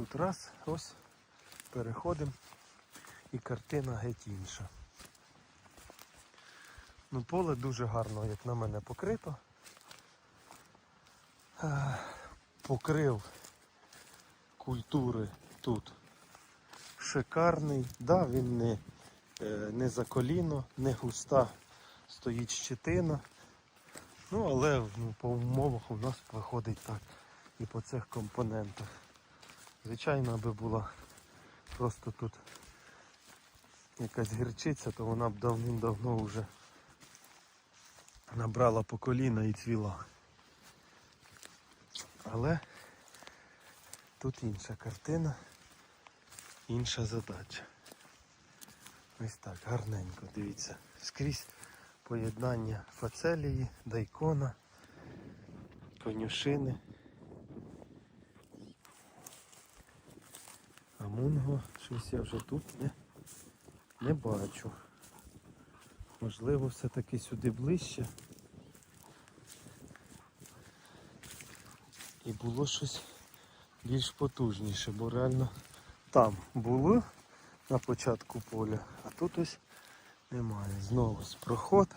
тут раз, ось, переходимо і картина геть інша. Ну, поле дуже гарно, як на мене, покрито. Е, Покрив культури тут шикарний. Да, він не, е, не за коліно, не густа стоїть щетина. Ну, але ну, по умовах у нас виходить так і по цих компонентах. Звичайно, аби була просто тут якась гірчиця, то вона б давним-давно вже набрала по коліна і цвіла. Але тут інша картина, інша задача. Ось так, гарненько, дивіться. Скрізь поєднання фацелії, дайкона, конюшини. Мунго, щось я вже тут не, не бачу. Можливо, все-таки сюди ближче. І було щось більш потужніше, бо реально там було на початку поля, а тут ось немає. Знову проход.